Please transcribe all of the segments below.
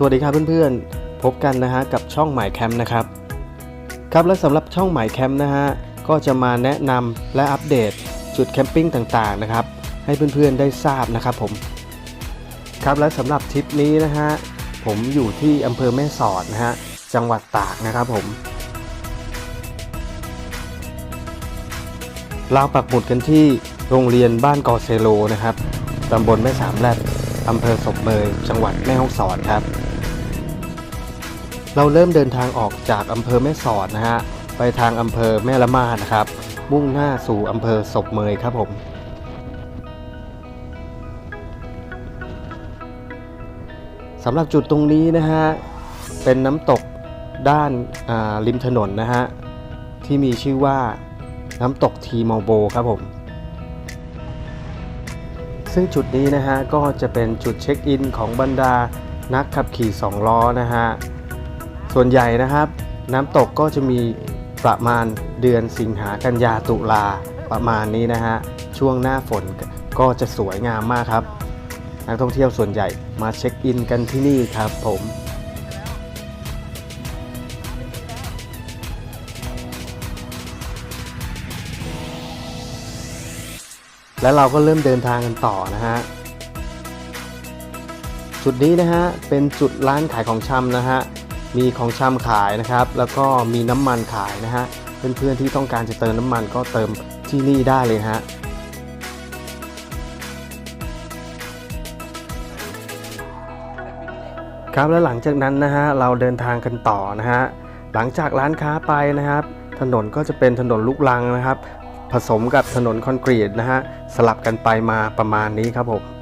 สวัสดีครับเพื่อนๆ พบกันนะฮะกับช่องหมายแคมป์นะครับ ครับและสำหรับช่องหมายแคมป์นะฮะก็จะมาแนะนำและอัปเดตจุดแคมปิ้งต่างๆนะครับ ให้เพื่อนๆได้ทราบนะครับผม ครับและสำหรับทริปนี้นะฮะผมอยู่ที่อำเภอแม่สอดนะฮะจังหวัดตากนะครับผมเราปักหมุดกันที่โรงเรียนบ้านกอเซโลนะครับตำบลแม่สามแลบอำเภอศพเมยจังหวัดแม่ฮ่องสอนครับ เราเริ่มเดินทางออกจากอำเภอแม่สอดนะฮะ ไปทางอำเภอแม่ละมาดนะครับ มุ่งหน้าสู่อำเภอศพเมยครับผมสำหรับจุดตรงนี้นะฮะ เป็นน้ำตกด้านาริมถนนนะฮะ ที่มีชื่อว่าน้ำตกทีมอโบครับผม ซึ่งจุดนี้นะฮะ ก็จะเป็นจุดเช็คอินของบรรดานักขับขี่สองล้อนะฮะ ส่วนใหญ่นะครับ น้ำตกก็จะมีประมาณเดือนสิงหากันยาตุลาประมาณนี้นะฮะช่วงหน้าฝนก็จะสวยงามมากครับ นักท่องเที่ยวส่วนใหญ่มาเช็คอินกันที่นี่ครับผมและเราก็เริ่มเดินทางกันต่อนะฮะ จุดนี้นะฮะ เป็นจุดร้านขายของชำนะฮะ มีของชำขายนะครับ แล้วก็มีน้ำมันขายนะฮะ เพื่อนๆที่ต้องการจะเติมน้ำมันก็เติมที่นี่ได้เลยฮะครับและหลังจากนั้นนะฮะเราเดินทางกันต่อนะฮะหลังจากร้านค้าไปนะครับ ถนนก็จะเป็นถนนลูกรังนะครับ ผสมกับถนนคอนกรีตนะฮะสลับกันไปมาประมาณนี้ครับผม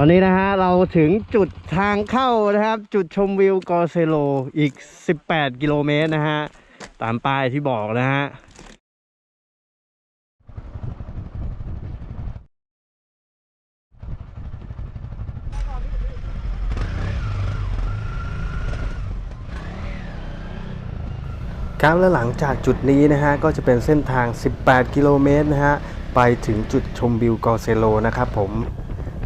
ตอนนี้นะฮะเราถึงจุดทางเข้านะครับ จุดชมวิวกอเซโลอีก 18 กิโลเมตรนะฮะ ตามป้ายที่บอกนะฮะครับและหลังจากจุดนี้นะฮะก็จะเป็นเส้นทาง 18 กิโลเมตรนะฮะ ไปถึงจุดชมวิวกอเซโลนะครับผม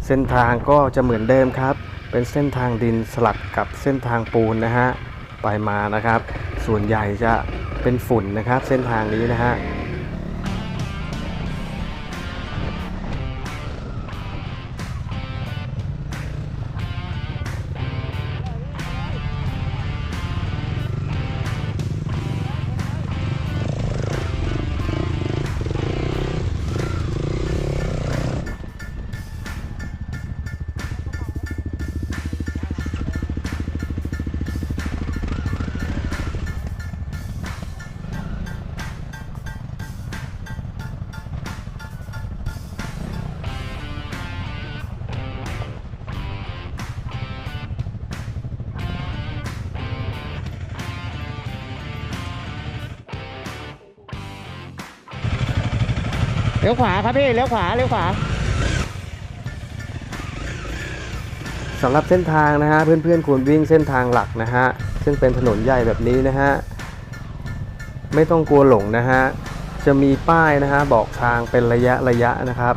เส้นทางก็จะเหมือนเดิมครับ เป็นเส้นทางดินสลับกับเส้นทางปูนนะฮะไปมานะครับ ส่วนใหญ่จะเป็นฝุ่นนะครับ เส้นทางนี้นะฮะ เลี้ยวขวาครับพี่เลี้ยวขวาเลี้ยวขวาสำหรับเส้นทางนะฮะเพื่อนๆควรวิ่งเส้นทางหลักนะฮะซึ่งเป็นถนนใหญ่แบบนี้นะฮะไม่ต้องกลัวหลงนะฮะจะมีป้ายนะฮะบอกทางเป็นระยะระยะนะครับ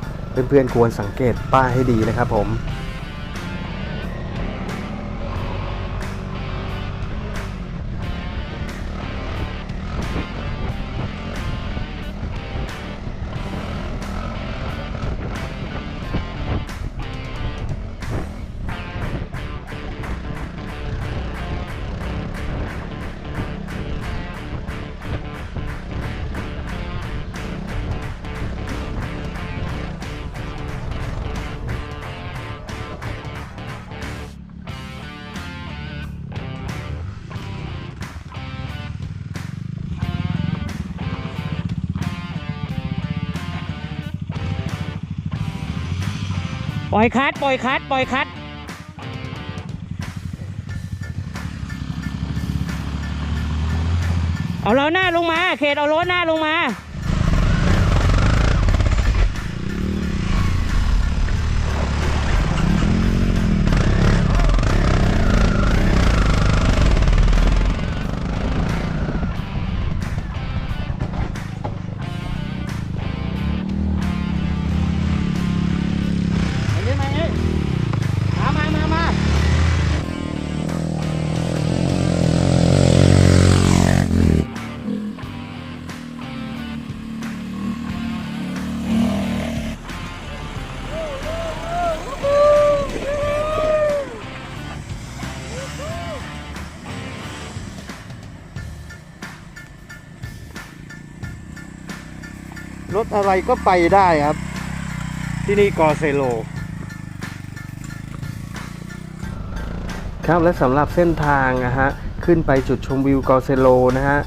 เพื่อนๆควรสังเกตป้ายให้ดีนะครับผม ล่อยคัดปล่อยคัดปล่อยคัดเอาเราหน้าลงมา เขตเอารถหน้าลงมา รถอะไรก็ไปได้ครับ ที่นี่กอเซโล ครับและสำหรับเส้นทางนะฮะ ขึ้นไปจุดชมวิวกอเซโลนะฮะ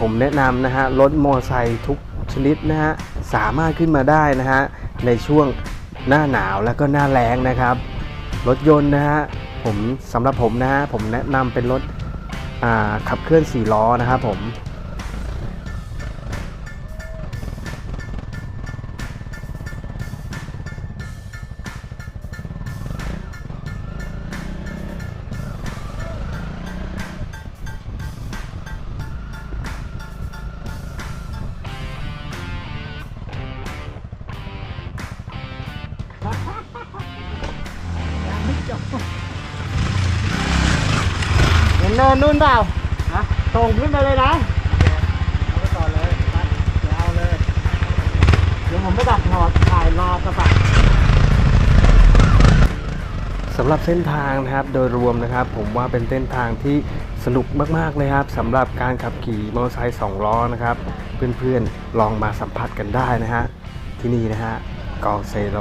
ผมแนะนำนะฮะ รถมอไซค์ทุกชนิดนะฮะ สามารถขึ้นมาได้นะฮะ ในช่วงหน้าหนาวแล้วก็หน้าแล้งนะครับ รถยนต์นะฮะ ผมสำหรับผมนะฮะ ผมแนะนำเป็นรถขับเคลื่อน 4 ล้อนะครับผม สำหรับเส้นทางนะครับโดยรวมนะครับ ผมว่าเป็นเส้นทางที่สนุกมากๆเลยครับสำหรับการขับขี่มอเตอร์ไซค์2ล้อนะครับเพื่อนๆลองมาสัมผัสกันได้นะฮะที่นี่นะฮะกอเซโล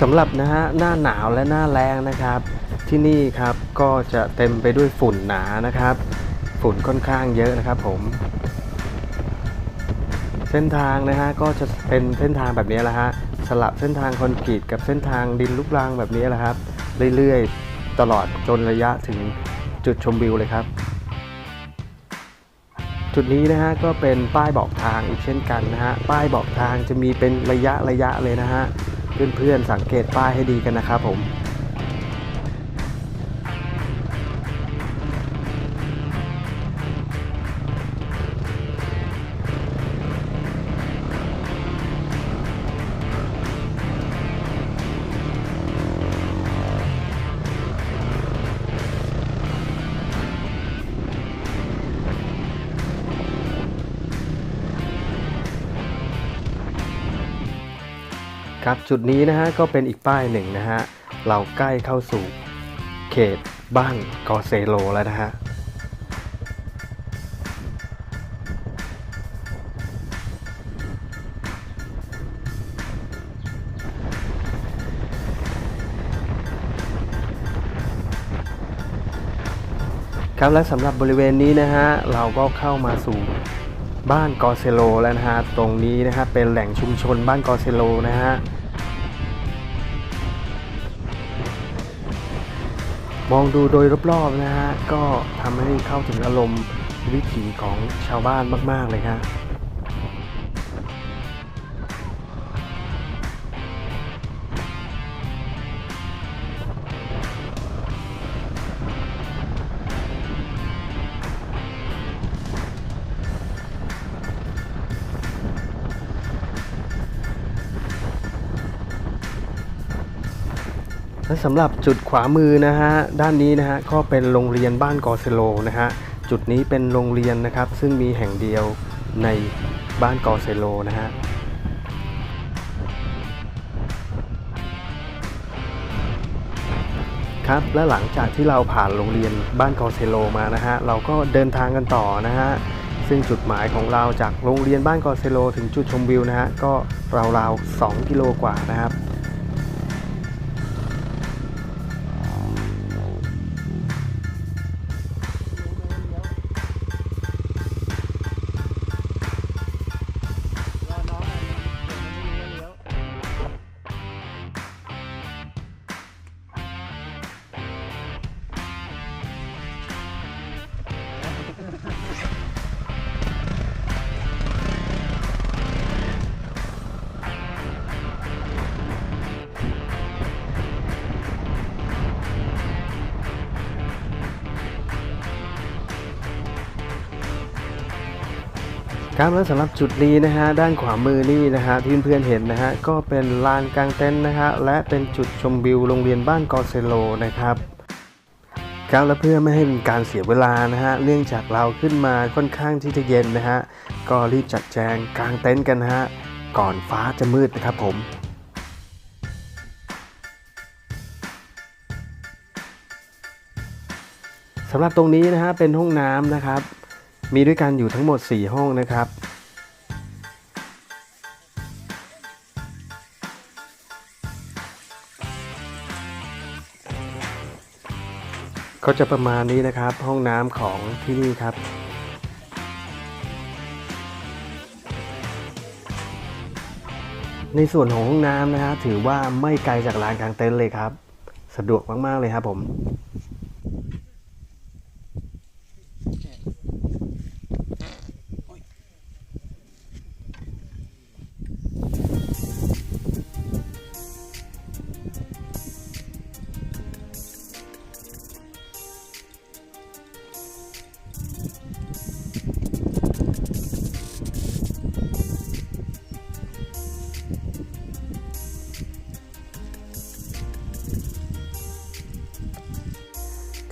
สำหรับนะฮะหน้าหนาวและหน้าแรงนะครับ ที่นี่ครับก็จะเต็มไปด้วยฝุ่นหนานะครับ ฝุ่นค่อนข้างเยอะนะครับผม เส้นทางนะฮะก็จะเป็นเส้นทางแบบนี้แหละฮะสลับเส้นทางคอนกรีตกับเส้นทางดินลูกรังแบบนี้แหละครับ เรื่อยๆ ตลอดจนระยะถึงจุดชมวิวเลยครับ จุดนี้นะฮะก็เป็นป้ายบอกทางอีกเช่นกันนะฮะป้ายบอกทางจะมีเป็นระยะระยะเลยนะฮะ เพื่อนๆสังเกตป้ายให้ดีกันนะครับผม จุดนี้นะฮะก็เป็นอีกป้ายหนึ่งนะฮะเราใกล้เข้าสู่เขตบ้านกอเซโลแล้วนะฮะครับและสำหรับบริเวณนี้นะฮะเราก็เข้ามาสู่บ้านกอเซโลแล้วนะฮะตรงนี้นะฮะเป็นแหล่งชุมชนบ้านกอเซโลนะฮะ มองดูโดยรอบๆนะฮะก็ทำให้เข้าถึงอารมณ์วิถีของชาวบ้านมาก ๆ เลยครับ และสำหรับจุดขวามือนะฮะด้านนี้นะฮะก็เป็นโรงเรียนบ้านกอเซโลนะฮะจุดนี้เป็นโรงเรียนนะครับ ซึ่งมีแห่งเดียวในบ้านกอเซโลนะฮะครับและหลังจากที่เราผ่านโรงเรียนบ้านกอเซโลมานะฮะเราก็เดินทางกันต่อนะฮะซึ่งจุดหมายของเราจากโรงเรียนบ้านกอเซโล ถึงจุดชมวิวนะฮะก็ราวๆ2กิโลกว่านะครับ ครับและสำหรับจุดนี้นะฮะด้านขวามือนี่นะฮะที่เพื่อนๆเห็นนะฮะก็เป็นลานกลางเต็นท์นะฮะและเป็นจุดชมวิวโรงเรียนบ้านกอเซโลนะครับครับและเพื่อไม่ให้เป็นการเสียเวลานะฮะเนื่องจากเราขึ้นมาค่อนข้างที่จะเย็นนะฮะก็รีบจัดแจงกลางเต็นท์กันนะฮะก่อนฟ้าจะมืดนะครับผมสำหรับตรงนี้นะฮะเป็นห้องน้ำนะครับ มีด้วยกันอยู่ทั้งหมด 4 ห้องนะครับ ก็จะประมาณนี้นะครับ ห้องน้ำของที่นี่ครับในส่วนของห้องน้ำนะฮะถือว่าไม่ไกลจากลานกลางเต็นท์เลยครับ สะดวกมาก ๆ เลยครับผม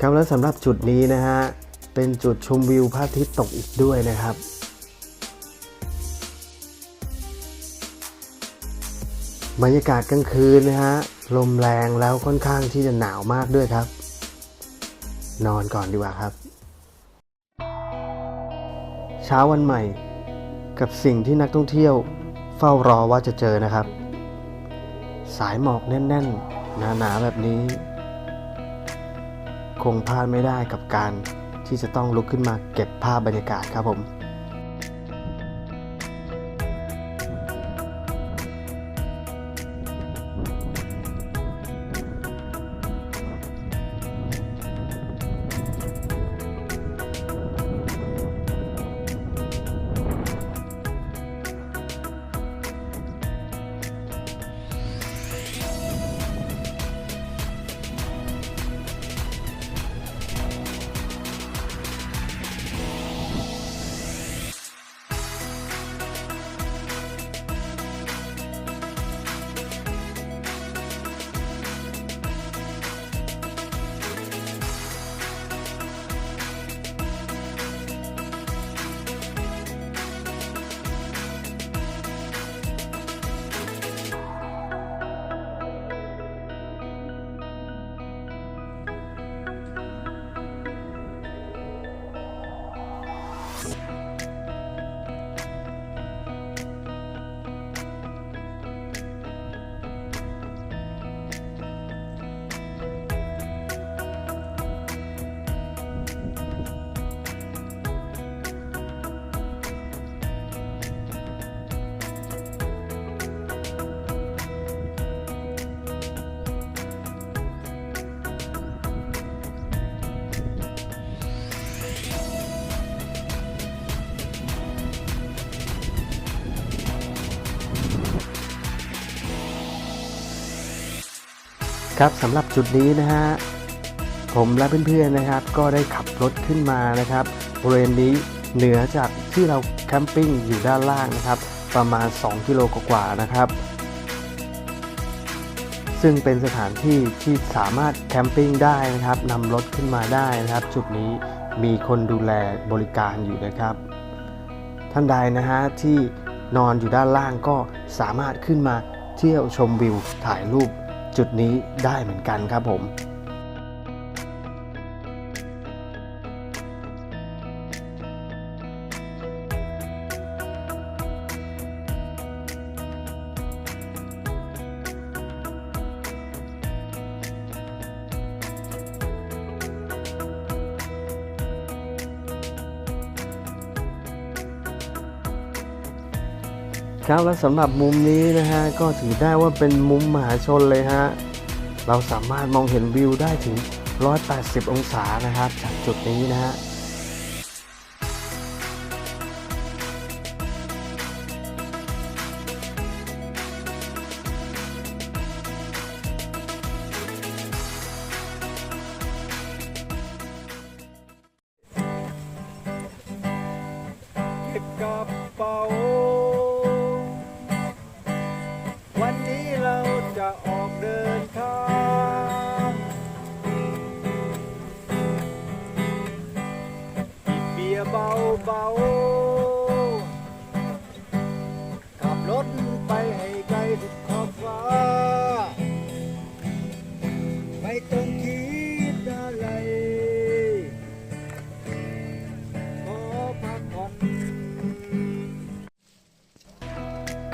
ครับและสำหรับจุดนี้นะฮะ เป็นจุดชมวิวพระอาทิตย์ตกอีกด้วยนะครับบรรยากาศกลางคืนนะฮะ ลมแรงแล้วค่อนข้างที่จะหนาวมากด้วยครับ นอนก่อนดีกว่าครับ เช้าวันใหม่ กับสิ่งที่นักท่องเที่ยว เฝ้ารอว่าจะเจอนะครับ สายหมอกแน่น ๆ หนาๆแบบนี้ คงพลาดไม่ได้กับการที่จะต้องลุกขึ้นมาเก็บภาพบรรยากาศครับผม ครับสำหรับจุดนี้นะฮะผมและเพื่อนๆนะครับ ก็ได้ขับรถขึ้นมานะครับบริเวณนี้เหนือจากที่เราแคมปิ้งอยู่ด้านล่างนะครับ ประมาณ 2 กิโลกว่าๆนะครับ ซึ่งเป็นสถานที่ที่สามารถแคมปิ้งได้นะครับนำรถขึ้นมาได้นะครับ จุดนี้มีคนดูแลบริการอยู่นะครับ ท่านใดนะฮะที่นอนอยู่ด้านล่างก็สามารถขึ้นมาเที่ยวชมวิวถ่ายรูป จุดนี้ได้เหมือนกันครับผม ครับและสำหรับมุมนี้นะฮะก็ถือได้ว่าเป็นมุมมหาชนเลยฮะเราสามารถมองเห็นวิวได้ถึง 180 องศานะครับจากจุดนี้นะฮะ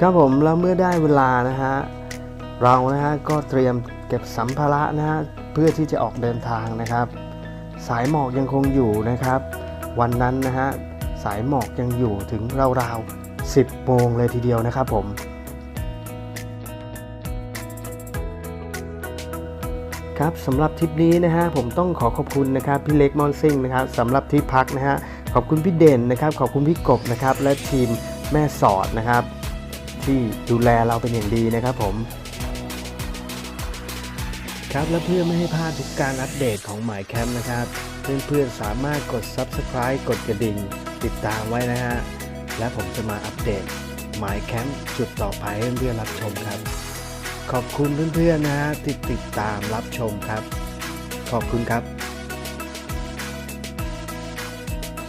ครับผมแล้วเมื่อได้เวลานะฮะเรานะฮะก็เตรียมเก็บสัมภาระนะฮะเพื่อที่จะออกเดินทางนะครับ สายหมอกยังคงอยู่นะครับ วันนั้นนะฮะสายหมอกยังอยู่ถึงราวๆ10โมงเลยทีเดียวนะครับผมครับสำหรับทริปนี้นะฮะผมต้องขอขอบคุณนะครับพี่เล็กมอนซิ่งนะครับสำหรับที่พักนะฮะขอบคุณพี่เด่นนะครับ ขอบคุณพี่กบนะครับและทีมแม่สอดนะครับ ที่ดูแลเราเป็นอย่างดีนะครับผม ครับและเพื่อไม่ให้พลาดทุกการอัปเดตของหมายแคมป์นะครับ เพื่อนๆสามารถกด Subscribe กดกระดิ่ง ติดตามไว้นะฮะและผมจะมาอัปเดตหมายแคมป์จุดต่อไปให้เพื่อนๆรับชมครับ ขอบคุณเพื่อนๆนะฮะที่ติดตามรับชมครับ ขอบคุณครับ